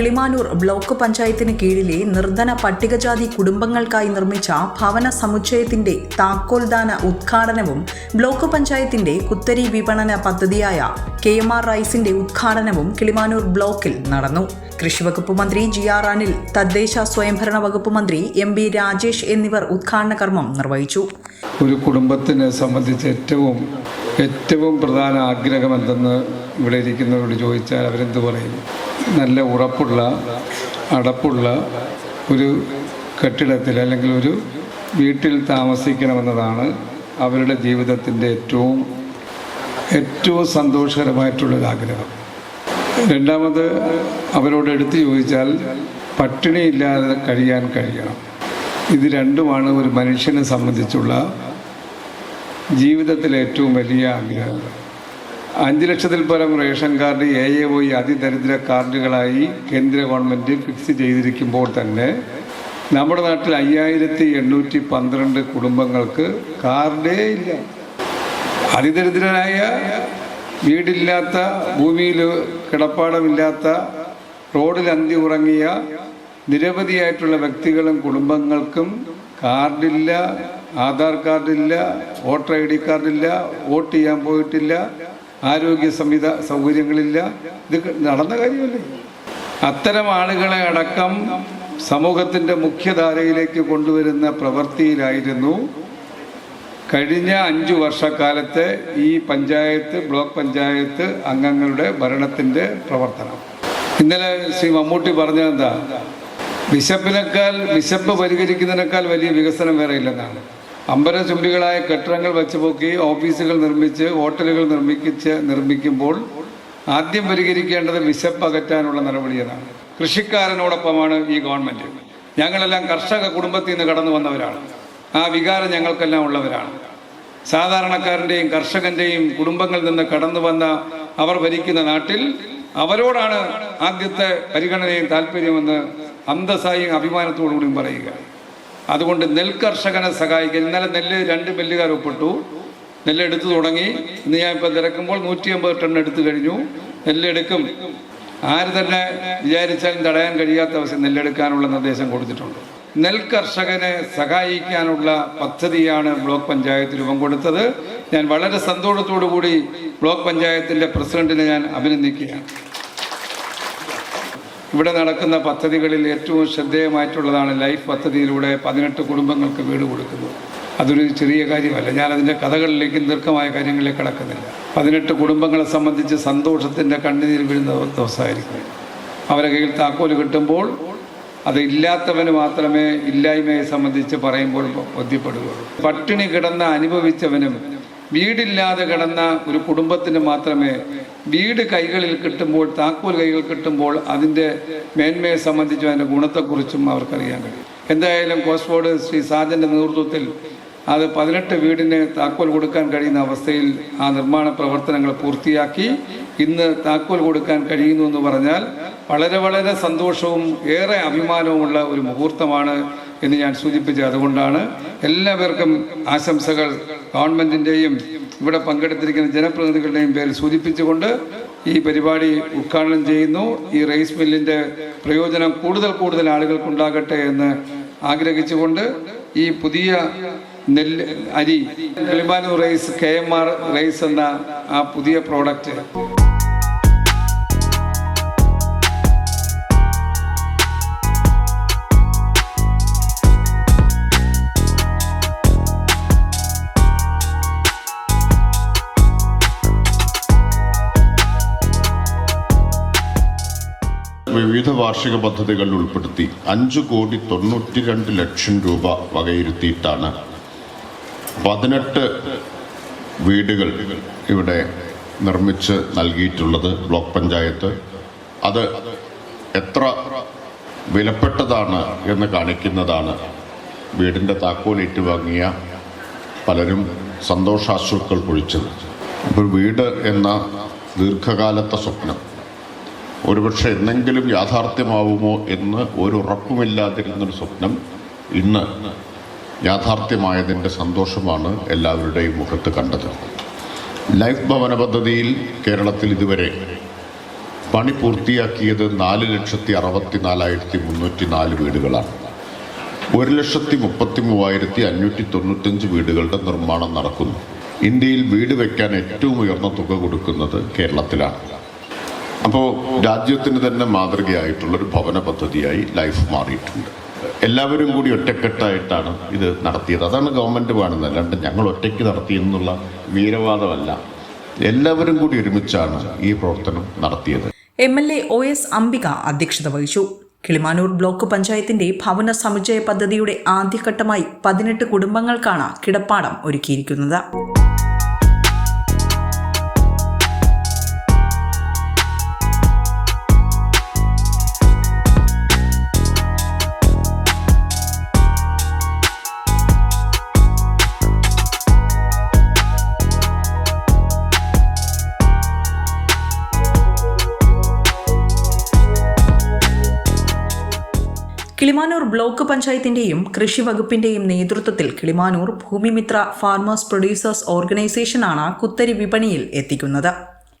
Kilimanoor block പഞ്ചായത്തിന് കീഴിലെ നിർധന പട്ടികജാതി കുടുംബങ്ങൾക്കായി നിർമ്മിച്ച ഭവന സമുച്ചയത്തിന്റെ താക്കോൽദാന ഉദ്ഘാടനവും ബ്ലോക്ക് പഞ്ചായത്തിന്റെ കുത്തരി വിപണന പദ്ധതിയായ കെ എം ആർ റൈസിന്റെ ഉദ്ഘാടനവും കിളിമാനൂർ ബ്ലോക്കിൽ നടന്നു. കൃഷിവകുപ്പ് മന്ത്രി ജി ആർ അനിൽ തദ്ദേശ സ്വയംഭരണ വകുപ്പ് മന്ത്രി എം ബി രാജേഷ് എന്നിവർ ഉദ്ഘാടന കർമ്മം നിർവഹിച്ചു. ഒരു കുടുംബത്തിനെ സംബന്ധിച്ച് ഏറ്റവും ഏറ്റവും പ്രധാന ആഗ്രഹം എന്തെന്ന് ഇവിടെ ഇരിക്കുന്നവരോട് ചോദിച്ചാൽ അവരെന്ത് പറയും? നല്ല ഉറപ്പുള്ള അടപ്പുള്ള ഒരു കെട്ടിടത്തിൽ അല്ലെങ്കിൽ ഒരു വീട്ടിൽ താമസിക്കണമെന്നതാണ് അവരുടെ ജീവിതത്തിന്റെ ഏറ്റവും ഏറ്റവും സന്തോഷകരമായിട്ടുള്ളൊരു ആഗ്രഹം. രണ്ടാമത് അവരോട് എടുത്തു ചോദിച്ചാൽ പട്ടിണിയില്ലാതെ കഴിയാൻ കഴിയണം. ഇത് രണ്ടുമാണ് ഒരു മനുഷ്യനെ സംബന്ധിച്ചുള്ള ജീവിതത്തിലെ ഏറ്റവും വലിയ ആഗ്രഹം. അഞ്ച് ലക്ഷത്തിൽ പരം ration card A A O അതിദരിദ്ര കാർഡുകളായി കേന്ദ്ര ഗവൺമെന്റ് ഫിക്സ് ചെയ്തിരിക്കുമ്പോൾ തന്നെ നമ്മുടെ നാട്ടിൽ അയ്യായിരത്തി എണ്ണൂറ്റി പന്ത്രണ്ട് കുടുംബങ്ങൾക്ക് കാർഡേ ഇല്ല. അതിദരിദ്രനായ വീടില്ലാത്ത ഭൂമിയിൽ കിടപ്പാടമില്ലാത്ത റോഡിൽ അന്തി ഉറങ്ങിയ നിരവധിയായിട്ടുള്ള വ്യക്തികളും കുടുംബങ്ങൾക്കും കാർഡില്ല. ആധാർ കാർഡില്ല വോട്ടർ ഐ ഡി കാർഡില്ല വോട്ട് ചെയ്യാൻ പോയിട്ടില്ല ആരോഗ്യ സംവിധ സൗകര്യങ്ങളില്ല. ഇത് നടന്ന കാര്യമല്ലേ? അത്തരം ആളുകളെ അടക്കം സമൂഹത്തിന്റെ മുഖ്യധാരയിലേക്ക് കൊണ്ടുവരുന്ന പ്രവൃത്തിയിലായിരുന്നു കഴിഞ്ഞ അഞ്ചു വർഷക്കാലത്തെ ഈ പഞ്ചായത്ത് ബ്ലോക്ക് പഞ്ചായത്ത് അംഗങ്ങളുടെ ഭരണത്തിന്റെ പ്രവർത്തനം. ഇന്നലെ ശ്രീ മമ്മൂട്ടി പറഞ്ഞതെന്താ വിശപ്പിനേക്കാൾ വിശപ്പ് പരിഹരിക്കുന്നതിനേക്കാൾ വലിയ വികസനം വേറെ ഇല്ലെന്നാണ്. അമ്പരചുംബികളായ കെട്ടിടങ്ങൾ വെച്ചുപോക്കി ഓഫീസുകൾ നിർമ്മിച്ച് ഹോട്ടലുകൾ നിർമ്മിച്ച് നിർമ്മിക്കുമ്പോൾ ആദ്യം പരിഹരിക്കേണ്ടത് വിശപ്പ് അകറ്റാനുള്ള നടപടി എന്നാണ് കൃഷിക്കാരനോടൊപ്പമാണ് ഈ ഗവൺമെന്റ് ഞങ്ങളെല്ലാം കർഷക കുടുംബത്തിൽ നിന്ന് കടന്നു വന്നവരാണ്. ആ വികാരം ഞങ്ങൾക്കെല്ലാം ഉള്ളവരാണ്. സാധാരണക്കാരന്റെയും കർഷകന്റെയും കുടുംബങ്ങളിൽ നിന്ന് കടന്നു വന്ന അവർ ഭരിക്കുന്ന നാട്ടിൽ അവരോടാണ് ആദ്യത്തെ പരിഗണനയും താല്പര്യമെന്ന് അന്തസ്സായും അഭിമാനത്തോടുകൂടിയും പറയുക. അതുകൊണ്ട് നെൽകർഷകനെ സഹായിക്കാൻ ഇന്നലെ നെല്ല് രണ്ട് മില്ലുകാർ ഒപ്പിട്ടു. നെല്ല് എടുത്തു തുടങ്ങി. ഇന്ന് ഞാൻ ഇപ്പോൾ തിരക്കുമ്പോൾ നൂറ്റി അമ്പത് ടൺ എടുത്തു കഴിഞ്ഞു. നെല്ലെടുക്കും ആര് തന്നെ വിചാരിച്ചാലും തടയാൻ കഴിയാത്ത അവസ്ഥ നെല്ലെടുക്കാനുള്ള നിർദ്ദേശം കൊടുത്തിട്ടുണ്ട്. നെൽകർഷകനെ സഹായിക്കാനുള്ള പദ്ധതിയാണ് ബ്ലോക്ക് പഞ്ചായത്ത് രൂപം കൊടുത്തത്. ഞാൻ വളരെ സന്തോഷത്തോടു കൂടി ബ്ലോക്ക് പഞ്ചായത്തിന്റെ പ്രസിഡന്റിനെ ഞാൻ അഭിനന്ദിക്കുകയാണ്. ഇവിടെ നടക്കുന്ന പദ്ധതികളിൽ ഏറ്റവും ശ്രദ്ധേയമായിട്ടുള്ളതാണ് ലൈഫ് പദ്ധതിയിലൂടെ പതിനെട്ട് കുടുംബങ്ങൾക്ക് വീട് കൊടുക്കുന്നത്. അതൊരു ചെറിയ കാര്യമല്ല. ഞാൻ അതിന്റെ കഥകളിലേക്ക് ദീർഘമായ കാര്യങ്ങളിലേക്ക് കടക്കുന്നില്ല. പതിനെട്ട് കുടുംബങ്ങളെ സംബന്ധിച്ച് സന്തോഷത്തിന്റെ കണ്ണുനീർ വീഴുന്ന ദിവസമായിരിക്കും. അവരെ കയ്യിൽ താക്കോൽ കിട്ടുമ്പോൾ അത് ഇല്ലാത്തവന് മാത്രമേ ഇല്ലായ്മയെ സംബന്ധിച്ച് പറയുമ്പോൾ ബോധ്യപ്പെടുകയുള്ളൂ. പട്ടിണി കിടന്ന അനുഭവിച്ചവനും വീടില്ലാതെ കിടന്ന ഒരു കുടുംബത്തിന് മാത്രമേ വീട് കൈകളിൽ കിട്ടുമ്പോൾ താക്കോൽ കൈകൾ കിട്ടുമ്പോൾ അതിന്റെ മേന്മയെ സംബന്ധിച്ചും അതിന്റെ ഗുണത്തെക്കുറിച്ചും അവർക്കറിയാൻ കഴിയും. എന്തായാലും കോസ്ഫോർഡ് ശ്രീ സാജന്റെ നേതൃത്വത്തിൽ അത് പതിനെട്ട് വീടിന് താക്കോൽ കൊടുക്കാൻ കഴിയുന്ന അവസ്ഥയിൽ ആ നിർമ്മാണ പ്രവർത്തനങ്ങൾ പൂർത്തിയാക്കി. ഇന്ന് താക്കോൽ കൊടുക്കാൻ കഴിയുന്നു എന്ന് പറഞ്ഞാൽ വളരെ വളരെ സന്തോഷവും ഏറെ അഭിമാനവുമുള്ള ഒരു മുഹൂർത്തമാണ് എന്ന് ഞാൻ സൂചിപ്പിച്ചത്. അതുകൊണ്ടാണ് എല്ലാവർക്കും ആശംസകൾ. ഗവൺമെന്റിന്റെയും ഇവിടെ പങ്കെടുത്തിരിക്കുന്ന ജനപ്രതിനിധികളുടെയും പേര് സൂചിപ്പിച്ചുകൊണ്ട് ഈ പരിപാടി ഉദ്ഘാടനം ചെയ്യുന്നു. ഈ റൈസ് മില്ലിന്റെ പ്രയോജനം കൂടുതൽ കൂടുതൽ ആളുകൾക്കുണ്ടാകട്ടെ എന്ന് ആഗ്രഹിച്ചുകൊണ്ട് ഈ പുതിയ നെല്ല് അരി Kilimanoor rice K M R rice എന്ന ആ പുതിയ പ്രോഡക്റ്റ് വിവിധ വാർഷിക പദ്ധതികൾ ഉൾപ്പെടുത്തി അഞ്ച് കോടി തൊണ്ണൂറ്റി രണ്ട് ലക്ഷം രൂപ വകയിരുത്തിയിട്ടാണ് പതിനെട്ട് വീടുകൾ ഇവിടെ നിർമ്മിച്ച് നൽകിയിട്ടുള്ളത് ബ്ലോക്ക് പഞ്ചായത്ത്. അത് എത്ര വിലപ്പെട്ടതാണ് എന്ന് കാണിക്കുന്നതാണ്. വീടിന്റെ താക്കോൽ ഏറ്റുവാങ്ങിയ പലരും സന്തോഷാശ്രുക്കൾ പൊഴിച്ചത്. അപ്പോൾ വീട് എന്ന ദീർഘകാലത്തെ സ്വപ്നം. ഒരുപക്ഷെ എന്നെങ്കിലും യാഥാർത്ഥ്യമാവുമോ എന്ന് ഒരു ഉറപ്പുമില്ലാതിരുന്നൊരു സ്വപ്നം ഇന്ന് യാഥാർത്ഥ്യമായതിന്റെ സന്തോഷമാണ് എല്ലാവരുടെയും മുഖത്ത് കണ്ടത്. ലൈഫ് ഭവന പദ്ധതിയിൽ കേരളത്തിൽ ഇതുവരെ പണി പൂർത്തിയാക്കിയത് നാല് ലക്ഷത്തി അറുപത്തി നാലായിരത്തി മുന്നൂറ്റി നാല് വീടുകളാണ്. ഒരു ലക്ഷത്തി മുപ്പത്തി മൂവായിരത്തി അഞ്ഞൂറ്റി തൊണ്ണൂറ്റഞ്ച് വീടുകളുടെ നിർമ്മാണം നടക്കുന്നു. ഇന്ത്യയിൽ വീട് വയ്ക്കാൻ ഏറ്റവും ഉയർന്ന തുക കൊടുക്കുന്നത് കേരളത്തിലാണ്. അപ്പോൾ രാജ്യത്തിന് തന്നെ മാതൃകയായിട്ടുള്ളൊരു ഭവന പദ്ധതിയായി ലൈഫ് മാറിയിട്ടുണ്ട്. എല്ലാവരും കൂടി ഒറ്റക്കെട്ടായിട്ടാണ് ഇത് നടത്തിയത്. അതാണ് ഗവൺമെന്റ് വേണമെന്ന് അല്ലാണ്ട് ഞങ്ങൾ ഒറ്റയ്ക്ക് നടത്തിയെന്നുള്ള വീരവാദമല്ല. എല്ലാവരും കൂടി ഒരുമിച്ചാണ് ഈ പ്രവർത്തനം നടത്തിയത്. M L A O S Ambika അധ്യക്ഷത വഹിച്ചു. കിളിമാനൂർ ബ്ലോക്ക് പഞ്ചായത്തിന്റെ ഭവന സമുച്ചയ പദ്ധതിയുടെ ആദ്യഘട്ടമായി പതിനെട്ട് കുടുംബങ്ങൾക്കാണ് കിടപ്പാടം ഒരുക്കിയിരിക്കുന്നത്. കിളിമാനൂർ ബ്ലോക്ക് പഞ്ചായത്തിന്റെയും കൃഷി വകുപ്പിന്റെയും നേതൃത്വത്തിൽ കിളിമാനൂർ ഭൂമിമിത്ര ഫാർമേഴ്സ് പ്രൊഡ്യൂസേഴ്സ് ഓർഗനൈസേഷനാണ് കുത്തരി വിപണിയിൽ എത്തിക്കുന്നത്.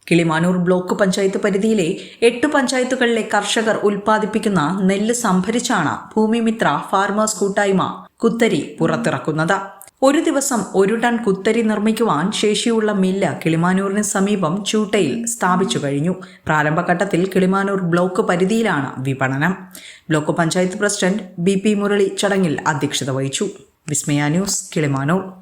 കിളിമാനൂർ ബ്ലോക്ക് പഞ്ചായത്ത് പരിധിയിലെ എട്ട് പഞ്ചായത്തുകളിലെ കർഷകർ ഉൽപ്പാദിപ്പിക്കുന്ന നെല്ല് സംഭരിച്ചാണ് ഭൂമിമിത്ര ഫാർമേഴ്സ് കൂട്ടായ്മ കുത്തരി പുറത്തിറക്കുന്നത്. ഒരു ദിവസം ഒരു ടൺ കുത്തരി നിർമ്മിക്കുവാൻ ശേഷിയുള്ള മില്ല് കിളിമാനൂരിന് സമീപം ചൂട്ടയിൽ സ്ഥാപിച്ചു കഴിഞ്ഞു. പ്രാരംഭഘട്ടത്തിൽ കിളിമാനൂർ ബ്ലോക്ക് പരിധിയിലാണ് വിപണനം. Block panchayat president B P Murali ചടങ്ങിൽ അധ്യക്ഷത വഹിച്ചു. വിസ്മയ ന്യൂസ് കിളിമാനൂർ.